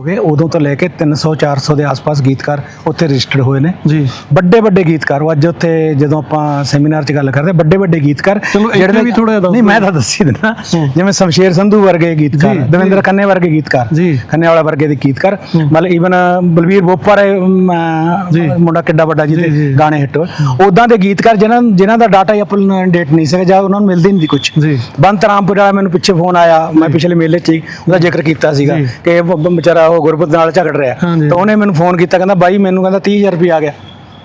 ਹੋ ਗਏ ਉਦੋਂ ਤੋਂ ਲੈ ਕੇ 300 400 ਦੇ ਆਸ-ਪਾਸ ਗੀਤਕਾਰ ਉੱਥੇ ਰਜਿਸਟਰਡ ਹੋਏ ਨੇ ਜੀ ਵੱਡੇ ਵੱਡੇ ਗੀਤਕਾਰ ਉਹ ਅੱਜ ਉੱਥੇ ਜਦੋਂ ਆਪਾਂ ਸੈਮੀਨਾਰ 'ਚ ਗੱਲ ਕਰਦੇ ਵੱਡੇ ਵੱਡੇ ਗੀਤਕਾਰ ਜਿਹੜੇ ਵੀ ਦੱਸ ਨਹੀਂ ਮੈਂ। ਤਾਂ ਦੱਸੀ ਦਿੰਦਾ। ਜਿਵੇਂ ਸ਼ਮਸ਼ੇਰ ਸੰਧੂ ਵਰਗੇ ਗੀਤਕਾਰ ਦਵਿੰਦਰ। ਖੰਨੇ ਵਰਗੇ ਗੀਤਕਾਰ ਜੀ। ਖੰਨੇ ਵਾਲਾ ਵਰਗੇ ਦੇ ਗੀਤਕਾਰ ਮਤਲਬ ਈਵਨ ਬਲਵੀਰ ਬੋਪਰ। ਮੁੰਡਾ ਕਿੱਡਾ ਵੱਡਾ ਜੀ, ਜਿਹਦੇ ਜੀ। ਗਾਣੇ ਹਿੱਟ ਉਦਾਂ ਦੇ ਗੀਤਕਾਰ ਜਿਨ੍ਹਾਂ ਜਿਨ੍ਹਾਂ ਦਾ ਡਾਟਾ ਹੀ ਅਪਲ ਡੇਟ ਨਹੀਂ ਸੀਗਾ ਜਾਂ ਉਹਨਾਂ ਨੂੰ ਮਿਲਦੀ ਨਹੀਂ ਕੁਝ ਜੀ ਬੰਤ ਰਾਮਪੁਰ ਵਾਲਾ ਮੈਨੂੰ ਪਿੱਛੇ ਫੋਨ ਆਇਆ ਮੈਂ ਪਿਛਲੇ ਮੇਲੇ 'ਚ ਉਹਦਾ ਜ਼ਿਕਰ ਕੀਤਾ ਸੀਗਾ। ਕਿ ਵਿਚਾਰਾ ਉਹ ਗੁਰਬਤ ਨਾਲ ਝਗੜ ਰਿਹਾ ਹਾਂਜੀ। ਤਾਂ ਉਹਨੇ ਮੈਨੂੰ ਫੋਨ ਕੀਤਾ ਕਹਿੰਦਾ ਬਾਈ ਮੈਨੂੰ ਕਹਿੰਦਾ 30000 ਰੁਪਏ ਆ ਗਿਆ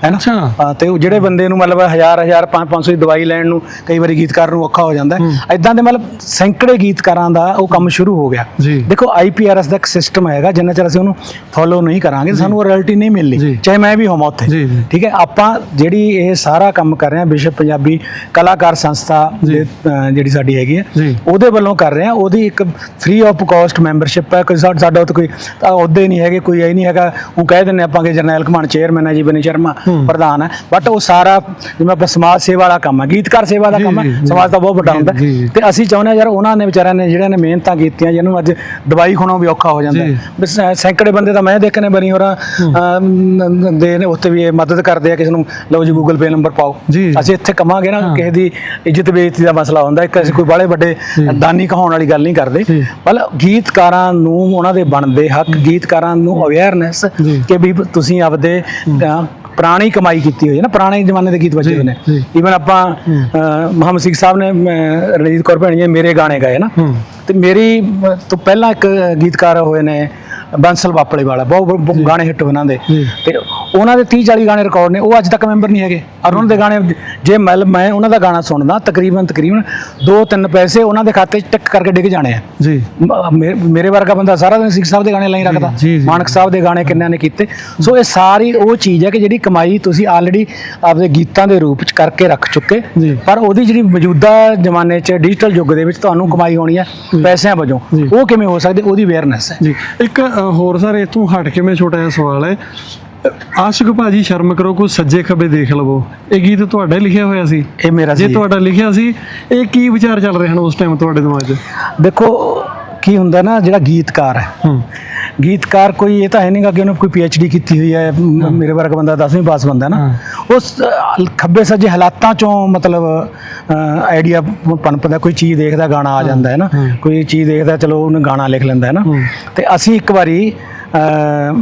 ਹੈਨਾ ਅੱਛਾ। ਹਾਂ ਤੇ ਉਹ ਜਿਹੜੇ ਬੰਦੇ ਨੂੰ ਮਤਲਬ 1000 1000 500 ਦੀ ਦਵਾਈ ਲੈਣ ਨੂੰ ਕਈ ਵਾਰੀ ਗੀਤਕਾਰ ਨੂੰ ਔਖਾ ਹੋ ਜਾਂਦਾ ਐਦਾਂ ਦੇ ਮਤਲਬ ਸੈਂਕੜੇ ਗੀਤਕਾਰਾਂ ਦਾ ਉਹ ਕੰਮ ਸ਼ੁਰੂ ਹੋ ਗਿਆ। ਦੇਖੋ ਆਈਪੀਆਰਐਸ ਦਾ ਇੱਕ ਸਿਸਟਮ ਹੈਗਾ ਜਿੰਨਾ ਚਿਰ ਅਸੀਂ ਉਹਨੂੰ ਫੋਲੋ ਨਹੀਂ ਕਰਾਂਗੇ ਸਾਨੂੰ ਉਹ ਰਾਇਲਟੀ ਨਹੀਂ। ਮਿਲਣੀ। ਚਾਹੇ ਮੈਂ ਵੀ ਹੋਵਾਂ ਉੱਥੇ। ਠੀਕ ਹੈ? ਆਪਾਂ ਜਿਹੜੀ ਇਹ ਸਾਰਾ ਕੰਮ ਕਰ ਰਹੇ ਹਾਂ ਵਿਸ਼ਵ ਪੰਜਾਬੀ ਕਲਾਕਾਰ ਸੰਸਥਾ ਜਿਹੜੀ ਸਾਡੀ ਹੈਗੀ ਹੈ। ਉਹਦੇ ਵੱਲੋਂ ਕਰ ਰਹੇ ਹਾਂ। ਉਹਦੀ ਇੱਕ ਫ੍ਰੀ ਆਫ ਕਾਸਟ ਮੈਂਬਰਸ਼ਿਪ ਹੈ। ਕੋਈ ਸਾਡਾ ਉੱਥੇ ਕੋਈ ਅਹੁਦੇ ਨਹੀਂ ਹੈਗੇ ਕੋਈ ਇਹ ਨਹੀਂ ਹੈਗਾ। ਉਹ ਕਹਿ ਦਿੰਦੇ ਆਪਾਂ ਕਿ ਜਰਨੈਲ ਘਮਾਨ ਚੇਅਰਮੈਨ ਹੈ ਜੀ ਬਨੀ ਸ਼ਰਮਾ। ਪ੍ਰਧਾਨ ਹੈ ਬਟ ਉਹ ਸਾਰਾ ਜਿਵੇਂ ਆਪਾਂ ਸਮਾਜ ਸੇਵਾ ਵਾਲਾ ਕੰਮ ਹੈ ਗੀਤਕਾਰ ਸੇਵਾ ਦਾ ਕੰਮ ਹੈ। ਸਮਾਜ ਦਾ ਬਹੁਤ ਵੱਡਾ ਹੁੰਦਾ। ਤੇ ਅਸੀਂ ਚਾਹੁੰਦੇ ਹਾਂ ਯਾਰ ਉਹਨਾਂ ਨੇ ਵਿਚਾਰਿਆਂ ਨੇ ਜਿਹੜਿਆਂ ਨੇ ਮਿਹਨਤਾਂ ਕੀਤੀਆਂ ਜਿਹਨਾਂ ਅੱਜ ਦਵਾਈ ਖਾਣੋਂ ਵੀ ਔਖਾ ਹੋ ਜਾਂਦਾ ਸੈਂਕੜੇ ਬੰਦੇ ਤਾਂ ਮੈਂ ਦੇਖੇ ਨੇ ਬਣੀ ਹੋਰਾਂ ਦੇ ਨੇ ਉੱਥੇ ਵੀ ਇਹ ਮਦਦ ਕਰਦੇ ਆ ਕਿਸੇ ਨੂੰ ਲਓ ਜੀ ਗੂਗਲ ਪੇ ਨੰਬਰ ਪਾਓ। ਅਸੀਂ ਇੱਥੇ ਕਮਾਂਗੇ ਨਾ। ਕਿਸੇ ਦੀ ਇੱਜ਼ਤ ਬੇਇੱਜ਼ਤੀ ਦਾ ਮਸਲਾ ਹੁੰਦਾ ਇੱਕ ਅਸੀਂ ਕੋਈ ਬਾਲੇ ਵੱਡੇ ਦਾਨੀ ਕਹਾਉਣ ਵਾਲੀ ਗੱਲ ਨਹੀਂ ਕਰਦੇ। ਮਤਲਬ ਗੀਤਕਾਰਾਂ ਨੂੰ ਉਹਨਾਂ ਦੇ ਬਣਦੇ ਹੱਕ ਗੀਤਕਾਰਾਂ ਨੂੰ ਅਵੇਅਰਨੈਸ। ਕਿ ਵੀ ਤੁਸੀਂ ਆਪਦੇ ਪੁਰਾਣੀ ਕਮਾਈ ਕੀਤੀ ਹੋਈ ਹੈ ਨਾ ਪੁਰਾਣੇ ਜ਼ਮਾਨੇ ਦੇ ਗੀਤ ਵੱਜੇ ਹੋਏ ਨੇ। ਈਵਨ ਆਪਾਂ ਮੁਹੰਮਦ ਸਿੱਖ ਸਾਹਿਬ ਨੇ ਰਣਜੀਤ ਕੌਰ ਭੈਣੀ ਜੀ ਮੇਰੇ ਗਾਣੇ ਗਾਏ ਨਾ। ਤੇ ਮੇਰੀ ਤੋਂ ਪਹਿਲਾਂ ਇੱਕ ਗੀਤਕਾਰ ਹੋਏ ਨੇ ਬੰਸਲ ਬਾਪਲੇ ਵਾਲਾ ਬਹੁਤ ਗਾਣੇ ਹਿੱਟ ਉਹਨਾਂ ਦੇ। ਤੇ ਉਹਨਾਂ ਦੇ 30 40 ਗਾਣੇ ਰਿਕਾਰਡ ਨੇ ਉਹ ਅੱਜ ਤੱਕ ਮੈਂਬਰ ਨਹੀਂ ਹੈਗੇ। ਔਰ ਉਹਨਾਂ ਦੇ ਗਾਣੇ ਜੇ ਮੈਂ ਮੈਂ ਉਹਨਾਂ ਦਾ ਗਾਣਾ ਸੁਣਦਾ ਤਕਰੀਬਨ ਤਕਰੀਬਨ 2-3 ਪੈਸੇ ਉਹਨਾਂ ਦੇ ਖਾਤੇ 'ਚ ਟਿਕ ਕਰਕੇ ਡਿੱਗ ਜਾਣੇ ਆ। ਜੀ। ਮੇਰੇ ਵਰਗਾ ਬੰਦਾ ਸਾਰਾ ਦਿਨ ਸਿੱਖ ਸਾਹਿਬ ਦੇ ਗਾਣੇ ਲਾਈ ਰੱਖਦਾ। ਮਾਨਕ ਸਾਹਿਬ ਦੇ ਗਾਣੇ ਕਿੰਨਿਆਂ ਨੇ ਕੀਤੇ। ਸੋ ਇਹ ਸਾਰੀ ਉਹ ਚੀਜ਼ ਹੈ ਕਿ ਜਿਹੜੀ ਕਮਾਈ ਤੁਸੀਂ ਆਲਰੇਡੀ ਆਪਦੇ ਗੀਤਾਂ ਦੇ ਰੂਪ 'ਚ ਕਰਕੇ ਰੱਖ ਚੁੱਕੇ। ਪਰ ਉਹਦੀ ਜਿਹੜੀ ਮੌਜੂਦਾ ਜ਼ਮਾਨੇ 'ਚ ਡਿਜੀਟਲ ਯੁੱਗ ਦੇ ਵਿੱਚ ਤੁਹਾਨੂੰ ਕਮਾਈ ਹੋਣੀ ਹੈ ਪੈਸਿਆਂ ਵਜੋਂ। ਉਹ ਕਿਵੇਂ ਹੋ ਸਕਦੀ? ਉਹਦੀ ਅਵੇਅਰਨੈਸ ਹੈ। ਜੀ। ਇੱਕ ਹੋਰ ਸਰ ਇਥੋਂ ਹਟ ਕੇ ਮੈਂ ਛੋਟਾ ਜਿਹਾ ਸਵਾਲ ਹੈ। ਆਸ਼ਿਕ ਭਾਜੀ ਸ਼ਰਮ ਕਰੋ ਕੋਈ ਸੱਜੇ ਖੱਬੇ ਦੇਖ ਲਵੋ। ਇਹ ਗੀਤ ਤੁਹਾਡਾ ਹੀ ਲਿਖਿਆ ਹੋਇਆ ਸੀ? ਇਹ ਮੇਰਾ ਜੇ ਸੀ। ਤੁਹਾਡਾ ਲਿਖਿਆ ਸੀ ਇਹ ਕੀ ਵਿਚਾਰ ਚੱਲ ਰਹੇ ਹਨ ਉਸ ਟਾਈਮ ਤੁਹਾਡੇ ਦਿਮਾਗ 'ਚ? ਦੇਖੋ ਕੀ ਹੁੰਦਾ ਨਾ ਜਿਹੜਾ ਗੀਤਕਾਰ ਹੈ। ਹੂੰ। ਗੀਤਕਾਰ ਕੋਈ ਇਹ ਤਾਂ ਹੈ ਨਹੀਂਗਾ ਕਿ ਉਹਨੇ ਕੋਈ ਡੀ ਕੀਤੀ ਹੋਈ ਹੈ ਮ- ਮੇਰੇ ਵਰਗਾ ਬੰਦਾ 10ਵੀਂ ਪਾਸ ਬੰਦਾ ਨਾ। ਉਸ ਅ, ਖੱਬੇ ਸੱਜੇ ਹਾਲਾਤਾਂ ਚੋਂ ਮਤਲਬ ਆਈਡੀਆ ਪਨਪਦਾ ਕੋਈ ਚੀਜ਼ ਦੇਖਦਾ ਗਾਣਾ ਆ ਜਾਂਦਾ ਹੈ ਨਾ। ਕੋਈ ਚੀਜ਼ ਦੇਖਦਾ ਚਲੋ ਉਹਨੇ ਗਾਣਾ ਲਿਖ ਲੈਂਦਾ ਹੈ ਨਾ। ਤੇ ਅਸੀਂ ਇੱਕ ਵਾਰੀ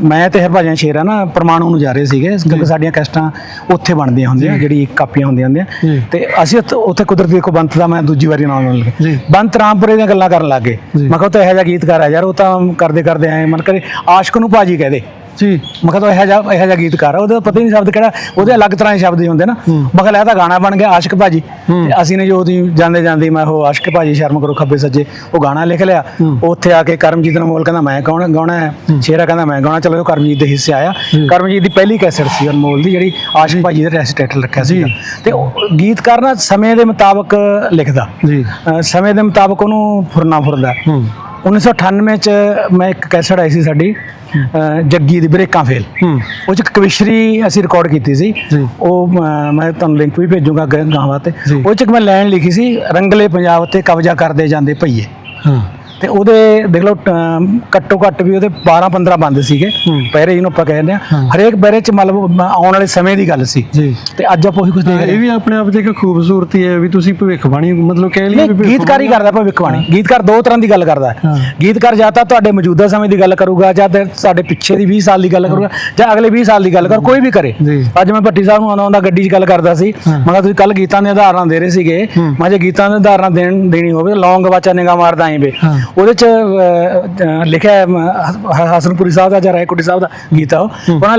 ਮੈਂ ਤੇ ਹਰਭਜਨ ਸ਼ੇਰਾ ਨਾ ਪਰਮਾਣੂ ਨੂੰ ਜਾ ਰਹੇ ਸੀਗੇ ਕਿਉਂਕਿ ਸਾਡੀਆਂ ਕੈਸਟਾਂ ਉੱਥੇ ਬਣਦੀਆਂ ਹੁੰਦੀਆਂ ਜਿਹੜੀ ਕਾਪੀਆਂ ਹੁੰਦੀਆਂ ਹੁੰਦੀਆਂ। ਤੇ ਅਸੀਂ ਉੱਥੇ- ਕੁਦਰਤੀ ਦੇਖੋ ਬੰਤ ਦਾ ਮੈਂ ਦੂਜੀ ਵਾਰੀ ਨਾਮ ਲੈਣ ਲੱਗੇ। ਬੰਤ ਰਾਮਪੁਰੇ ਦੀਆਂ ਗੱਲਾਂ ਕਰਨ ਲੱਗੇ। ਮੈਂ ਕਿਹਾ ਉਹ ਤਾਂ ਇਹੋ ਜਿਹਾ ਗੀਤਕਾਰ ਹੈ ਯਾਰ ਉਹ ਤਾਂ ਕਰਦੇ ਕਰਦੇ ਆਏ ਮਨ ਕਰੇ ਆਸ਼ਕ ਨੂੰ ਭਾਜੀ ਕਹਦੇ ਜੀ। ਮੈਂ ਕਿਹਾ ਤਾਂ ਇਹੋ ਜਿਹਾ ਇਹੋ ਜਿਹਾ ਗੀਤਕਾਰ ਆ ਉਹਦਾ ਪਤਾ ਹੀ ਨਹੀਂ ਸ਼ਬਦ ਕਿਹੜਾ ਉਹਦੇ ਅਲੱਗ ਤਰ੍ਹਾਂ ਦੇ ਸ਼ਬਦ ਹੀ ਹੁੰਦੇ ਨਾ। ਮੈਂ ਕਿਹਾ ਇਹ ਤਾਂ ਗਾਣਾ ਬਣ ਗਿਆ ਆਸ਼ਕ ਭਾਜੀ। ਤੇ ਅਸੀਂ ਨੇ ਜੋ ਉਹਦੀ ਜਾਂਦੇ ਜਾਂਦੇ ਮੈਂ ਉਹ ਆਸ਼ਕ ਭਾਜੀ ਸ਼ਰਮ ਕਰੋ ਖੱਬੇ ਸੱਜੇ ਉਹ ਗਾਣਾ ਲਿਖ ਲਿਆ। ਉੱਥੇ ਆ ਕੇ ਕਰਮਜੀਤ ਅਨਮੋਲ ਕਹਿੰਦਾ ਮੈਂ ਕੌਣ ਗਾਉਣਾ ਹੈ? ਸ਼ੇਰਾ ਕਹਿੰਦਾ ਮੈਂ ਗਾਉਣਾ। ਚਲੋ ਕਰਮਜੀਤ ਦੇ ਹਿੱਸੇ ਆਇਆ। ਕਰਮਜੀਤ ਦੀ ਪਹਿਲੀ ਕੈਸਟ ਸੀ ਅਨਮੋਲ ਦੀ ਜਿਹੜੀ ਆਸ਼ਕ ਭਾਜੀ ਦਾ ਰੈਸਟੇਟਲ ਰੱਖਿਆ ਸੀ ਤੇ ਗੀਤਕਾਰ ਨਾ ਸਮੇਂ ਦੇ ਮੁਤਾਬਕ ਲਿਖਦਾ। ਜੀ। ਸਮੇਂ ਦੇ ਮੁਤਾਬਕ ਉਹਨੂੰ ਫੁਰਨਾ ਫੁਰਦਾ। 1998 ਚ ਮੈਂ ਇੱਕ ਕੈਸਟ ਆਈ ਸੀ ਸਾਡੀ ਜੱਗੀ ਦੀ ਬ੍ਰੇਕਾਂ ਫੇਲ। ਉਹ ਚ ਇੱਕ ਕਵਿਸ਼ਰੀ ਅਸੀਂ ਰਿਕਾਰਡ ਕੀਤੀ ਸੀ। ਉਹ ਮੈਂ ਤੁਹਾਨੂੰ ਲਿੰਕ ਵੀ ਭੇਜੂਗਾ ਗ- ਗਾਵਾਂ ਤੇ ਜੀ। ਉਹ ਚ ਇੱਕ ਮੈਂ ਲਾਈਨ ਲਿਖੀ ਸੀ ਰੰਗਲੇ ਪੰਜਾਬ ਤੇ ਕਬਜ਼ਾ ਕਰਦੇ ਜਾਂਦੇ ਭਈਏ। ਹਾਂ। ਤੇ ਉਹਦੇ ਦੇਖ ਲਓ ਘੱਟੋ ਘੱਟ ਵੀ ਉਹਦੇ 12 15 ਬੰਦ ਸੀਗੇ। ਪਹਿਰੇ ਜਿਹਨੂੰ ਆਪਾਂ ਕਹਿੰਦੇ ਆ। ਹਰੇਕ ਪਹਿਰੇ ਚ ਮਤਲਬ ਆਉਣ ਵਾਲੇ ਸਮੇਂ ਦੀ ਗੱਲ ਸੀ ਜੀ ਤੇ ਅੱਜ ਆਪਾਂ ਉਹੀ ਕੁਝ ਦੇਖ ਰਹੇ ਇਹ ਵੀ ਆਪਣੇ ਆਪ 'ਚ ਇੱਕ ਖੂਬਸੂਰਤੀ ਹੈ ਵੀ ਤੁਸੀਂ ਭਵਿੱਖਬਾਣੀ ਮਤਲਬ ਕਹਿ ਲਈਏ ਵੀ ਗੀਤਕਾਰ ਕਰਦਾ ਭਵਿੱਖਬਾਣੀ ਗੀਤਕਾਰ ਦੋ ਤਰ੍ਹਾਂ ਦੀ ਗੱਲ ਕਰਦਾ। ਗੀਤਕਾਰ ਜਾਂ ਤਾਂ ਤੁਹਾਡੇ ਮੌਜੂਦਾ ਸਮੇਂ ਦੀ ਗੱਲ ਕਰੂਗਾ ਜਾਂ ਸਾਡੇ ਪਿੱਛੇ ਦੀ 20 ਸਾਲ ਦੀ ਗੱਲ ਕਰੂਗਾ ਜਾਂ ਅਗਲੇ 20 ਸਾਲ ਦੀ ਗੱਲ ਕਰ ਕੋਈ ਵੀ ਕਰੇ। ਅੱਜ ਮੈਂ ਭੱਟੀ ਸਾਹਿਬ ਨੂੰ ਆਉਂਦਾ ਆਉਂਦਾ ਗੱਡੀ 'ਚ ਗੱਲ ਕਰਦਾ ਸੀ। ਮੈਂ ਤੁਸੀਂ ਕੱਲ ਗੀਤਾਂ ਦੇ ਉਦਾਹਰਨਾਂ ਦੇ ਰਹੇ ਸੀਗੇ। ਮੈਂ ਜੇ ਗੀਤਾਂ ਦੇ ਉਦਾਹਰਨਾਂ ਦੇਣ ਦੇਣੀ ਹੋਵੇ ਲੌਂਗ ਵਾਚਾ ਨਿਗਾ ਮਾਰਦਾ ਆਂ ਵੇ। ਉਹਦੇ 'ਚ ਅਹ, ਅਹ, ਲਿਖਿਆ ਹੈ, ਅਮ, ਹ- ਹਸਨਪੁਰੀ ਸਾਹਿਬ ਦਾ ਜਾਂ ਰਾਏਕੋਟੀ ਸਾਹਿਬ ਦਾ ਗੀਤ ਉਹ। ਉਹਨਾਂ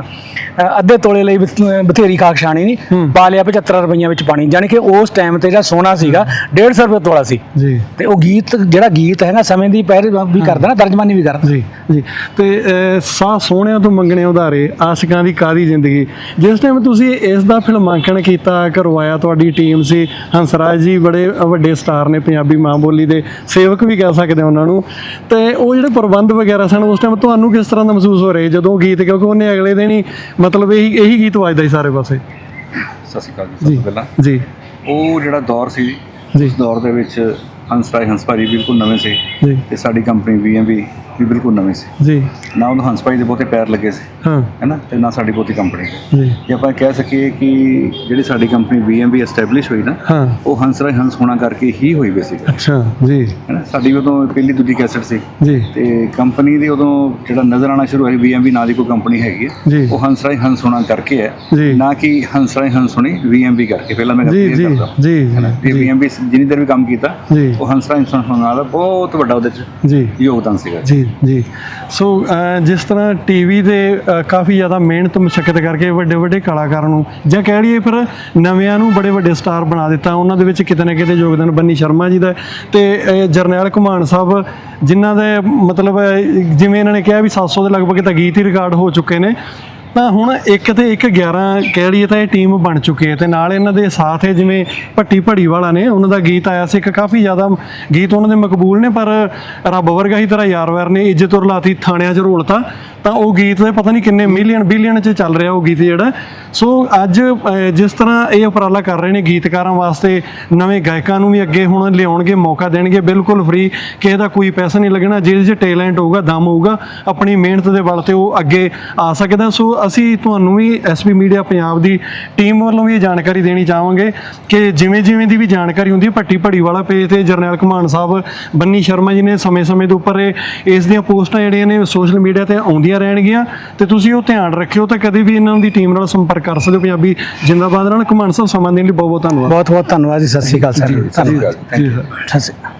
ਅਹ, ਅੱਧੇ ਤੋਲੇ ਲਈ ਬਥ- ਬਥੇਰੀ ਨਹੀਂ। ਹੂੰ। ਪਾ ਲਿਆ 75 ਰੁਪਈਆਂ ਵਿੱਚ ਪਾਣੀ। ਜਾਣੀ ਕਿ ਉਸ ਟਾਈਮ ਤੇ ਜਿਹੜਾ ਸੋਨਾ ਸੀਗਾ 150 ਰੁਪਏ ਤੋਲਾ ਸੀ। ਜੀ। ਤੇ ਉਹ ਗੀਤ ਜਿਹੜਾ ਗੀਤ ਹੈ ਨਾ ਸਮੇਂ ਦੀ ਪਹਿਰ ਵੀ ਕਰਦਾ ਨਾ ਤਰਜਮਾਨੀ ਵੀ ਕਰਦਾ। ਜੀ ਜੀ। ਤੇ ਅਹ, ਸਾਹ ਸੋਹਣਿਆਂ ਤੋਂ ਮੰਗਣੇ ਉਧਾਰੇ ਆਸ਼ਿਕਾਂ ਦੀ ਕਾਦੀ ਜ਼ਿੰਦਗੀ। ਜਿਸ ਟਾਈਮ ਤੁਸੀਂ ਇਸ ਦਾ ਫਿਲਮਾਂਕਣ ਕੀਤਾ ਕਰਵਾਇਆ ਤੁਹਾਡੀ ਟੀਮ ਸੀ ਹੰਸਰਾਜ ਜੀ ਬੜੇ ਵੱਡੇ ਸਟਾਰ ਨੇ ਪੰਜਾਬੀ ਮਾਂ ਬੋਲੀ ਦੇ ਸੇਵਕ ਵੀ ਕਹਿ ਸਕਦੇ ਉਹਨਾਂ ਨੂੰ। ਤੇ ਉਹ ਜਿਹੜੇ ਪ੍ਰਬੰਧ ਵਗੈਰਾ ਸਨ ਉਸ ਟਾਈਮ ਤੁਹਾਨੂੰ ਕਿਸ ਤਰ੍ਹਾਂ ਦਾ ਮਹਿਸੂਸ ਹੋ ਰਿਹਾ ਜਦੋਂ ਗੀਤ ਕਿਉਂਕਿ ਉਹਨੇ ਅਗਲੇ ਦਿਨ ਹੀ ਮਤਲਬ ਇਹੀ ਇਹੀ ਗੀਤ ਵੱਜਦਾ ਸੀ ਸਾਰੇ ਪਾਸੇ। ਸਤਿ ਸ਼੍ਰੀ ਅਕਾਲ ਜੀ ਸਭ ਤੋਂ ਪਹਿਲਾਂ। ਜੀ। ਉਹ ਜਿਹੜਾ ਦੌਰ ਸੀ ਜੀ। ਉਸ ਦੌਰ ਦੇ ਵਿੱਚ ਹੰਸਰਾਜ ਹੰਸਪਾਰੀ ਬਿਲਕੁਲ ਨਵੇਂ ਸੀ। ਤੇ ਸਾਡੀ ਕੰਪਨੀ ਵੀਐਮਬੀ ਕੰਪਨੀ ਬਿਲਕੁਲ ਨਵੀਂ ਸੀ। ਜੀ। ਨਾ ਉਦੋਂ ਹੰਸ ਭਾਈ ਦੇ ਬਹੁਤੇ ਪੈਰ ਲੱਗੇ ਸੀ ਹਾਂ। ਹੈਨਾ? ਤੇ ਨਾ ਸਾਡੀ ਬਹੁਤੀ ਕੰਪਨੀ। ਜੀ। ਜੇ ਆਪਾਂ ਕਹਿ ਸਕੀਏ ਕਿ ਜਿਹੜੀ ਸਾਡੀ ਕੰਪਨੀ BMB ਐਸਟੈਬਲਿਸ਼ ਹੋਈ ਨਾ ਹਾਂ। ਉਹ ਹੰਸਰਾਜ ਹੰਸ ਹੋਣਾ ਕਰਕੇ ਹੀ ਹੋਈ ਬੇਸਿਕ ਅੱਛਾ ਜੀ। ਹੈਨਾ? ਸਾਡੀ ਉਦੋਂ ਪਹਿਲੀ ਦੂਜੀ ਕੈਸਟ ਸੀ। ਜੀ। ਤੇ ਕੰਪਨੀ ਦੀ ਉਦੋਂ ਜਿਹੜਾ ਨਜ਼ਰ ਆਉਣਾ ਸ਼ੁਰੂ ਹੋਈ BMB ਨਾਂ ਦੀ ਕੋਈ ਕੰਪਨੀ ਹੈਗੀ ਹੈ ਜੀ। ਉਹ ਹੰਸਰਾਜ ਹੰਸ ਹੋਣਾ ਕਰਕੇ ਹੈ ਜੀ। ਨਾ ਕਿ ਹੰਸਰਾਜ ਹੰਸ ਹੋਣੀ VMB ਕਰਕੇ। ਪਹਿਲਾਂ ਮੈਂ ਜੀ ਜੀ ਕਰਦਾ। ਜੀ ਇਹ VMB ਜਿੰਨੀ ਦੇਰ ਵੀ ਕੰਮ ਕੀਤਾ ਜੀ। ਉਹ ਹੰਸਰਾਜ ਹੰਸ ਹੋਣਾ ਦਾ ਬਹੁਤ ਵੱਡਾ ਉਹਦੇ ਚ ਜੀ। ਯੋਗਦਾਨ ਸੀਗਾ। ਜੀ। ਜੀ। ਸੋ ਜਿਸ ਤਰ੍ਹਾਂ ਟੀਵੀ ਦੇ ਅਹ, ਕਾਫੀ ਜ਼ਿਆਦਾ ਮਿਹਨਤ ਮੁਸ਼ਕਲ ਕਰਕੇ ਵੱਡੇ ਵੱਡੇ ਕਲਾਕਾਰਾਂ ਨੂੰ ਜਾਂ ਕਹਿ ਲਈਏ ਫਿਰ ਨਵਿਆਂ ਨੂੰ ਬੜੇ ਵੱਡੇ ਸਟਾਰ ਬਣਾ ਦਿੱਤਾ ਉਹਨਾਂ ਦੇ ਵਿੱਚ ਕਿਤੇ ਨਾ ਕਿਤੇ ਯੋਗਦਾਨ ਬੰਨੀ ਸ਼ਰਮਾ ਜੀ ਦਾ। ਹੈ ਤੇ ਜਰਨੈਲ ਘੁਮਾਣ ਸਾਹਿਬ ਜਿਨ੍ਹਾਂ ਦੇ ਮਤਲਬ ਜਿਵੇਂ ਇਹਨਾਂ ਨੇ ਕਿਹਾ ਵੀ 700 ਦੇ ਲਗਭਗ ਤਾਂ ਗੀਤ ਹੀ ਰਿਕਾਰਡ ਹੋ ਚੁੱਕੇ ਨੇ। ਤਾਂ ਹੁਣ ਇੱਕ ਤੇ ਇੱਕ 11 ਕਹਿ ਲਈਏ ਤਾਂ ਇਹ ਟੀਮ ਬਣ ਚੁੱਕੀ ਹੈ ਤੇ ਨਾਲ ਇਹਨਾਂ ਦੇ ਸਾਥ ਹੈ ਜਿਵੇਂ ਭੱਟੀ ਭੜੀ ਵਾਲਾ ਨੇ, ਉਹਨਾਂ ਦਾ ਗੀਤ ਆਇਆ ਸੀ, ਇੱਕ ਕਾਫੀ ਜ਼ਿਆਦਾ ਗੀਤ ਉਹਨਾਂ ਦੇ ਮਕਬੂਲ ਨੇ, ਪਰ ਰੱਬ ਵਰਗਾ ਹੀ ਤਰ੍ਹਾਂ ਯਾਰ ਵੈਰ ਨੇ, ਇੱਜ਼ਤ ਰਲਾਤੀ ਥਾਣਿਆਂ 'ਚ ਰੋਲਤਾ। ਤਾਂ ਉਹ ਗੀਤ ਦੇ ਪਤਾ ਨਹੀਂ ਕਿੰਨੇ ਮਿਲੀਅਨ ਬਿਲੀਅਨ 'ਚ ਚੱਲ ਰਿਹਾ ਉਹ ਗੀਤ ਜਿਹੜਾ। ਸੋ ਅੱਜ ਜਿਸ ਤਰ੍ਹਾਂ ਇਹ ਉਪਰਾਲਾ ਕਰ ਰਹੇ ਨੇ ਗੀਤਕਾਰਾਂ ਵਾਸਤੇ, ਨਵੇਂ ਗਾਇਕਾਂ ਨੂੰ ਵੀ ਅੱਗੇ ਹੁਣ ਲਿਆਉਣਗੇ, ਮੌਕਾ ਦੇਣਗੇ, ਬਿਲਕੁਲ ਫ੍ਰੀ ਕਿਸੇ ਦਾ ਕੋਈ ਪੈਸਾ ਨਹੀਂ ਲੱਗਣਾ, ਜਿਹਦੇ 'ਚ ਟੈਲੈਂਟ ਹੋਊਗਾ, ਦਮ ਹੋਊਗਾ, ਆਪਣੀ ਮਿਹਨਤ ਦੇ ਬਲ ਤੇ ਉਹ ਅੱਗੇ ਆ ਸਕਦਾ। ਸੋ ਅਸੀਂ ਤੁਹਾਨੂੰ ਵੀ ਐਸਬੀ ਮੀਡੀਆ ਪੰਜਾਬ ਦੀ ਟੀਮ ਵੱਲੋਂ ਵੀ ਇਹ ਜਾਣਕਾਰੀ ਦੇਣੀ ਚਾਹਾਂਗੇ ਕਿ ਜਿਵੇਂ ਜਿਵੇਂ ਦੀ ਵੀ ਜਾਣਕਾਰੀ ਹੁੰਦੀ ਹੈ ਭੱਟੀ ਭੜੀ ਵਾਲਾ ਪੇਜ ਤੇ ਜਰਨੈਲ ਘਮਾਨ ਸਾਹਿਬ ਬੰਨੀ ਸ਼ਰਮਾ ਜੀ ਨੇ ਸਮੇਂ-ਸਮੇਂ ਦੇ ਉੱਪਰ ਇਹ ਇਸ ਦੀਆਂ ਪੋਸਟਾਂ ਜਿਹੜੀਆਂ ਨੇ ਸੋਸ਼ਲ ਮੀਡੀਆ ਤੇ ਆਉਂਦੀਆਂ ਰਹਿਣਗੀਆਂ ਤੇ ਤੁਸੀਂ ਉਹ ਧਿਆਨ ਰੱਖਿਓ ਤਾਂ ਕਦੇ ਵੀ ਇਹਨਾਂ ਦੀ ਟੀਮ ਨਾਲ ਸੰਪਰਕ ਕਰ ਸਕਦੇ ਹੋ ਪੰਜਾਬੀ ਜਿੰਦਾਬਾਦ। ਨਾਲ ਘਮਾਨ ਸਾਹਿਬ ਸਮਾਂ ਦੇਣ ਲਈ ਬਹੁਤ ਬਹੁਤ ਧੰਨਵਾਦ। ਬਹੁਤ ਬਹੁਤ ਧੰਨਵਾਦ ਜੀ ਸਤਿ ਸ਼੍ਰੀ ਅਕਾਲ ਸਰ। ਧੰਨਵਾਦ. ਜੀ ਸਰ ਸਤਿ ਸ਼੍ਰੀ ਅਕਾਲ।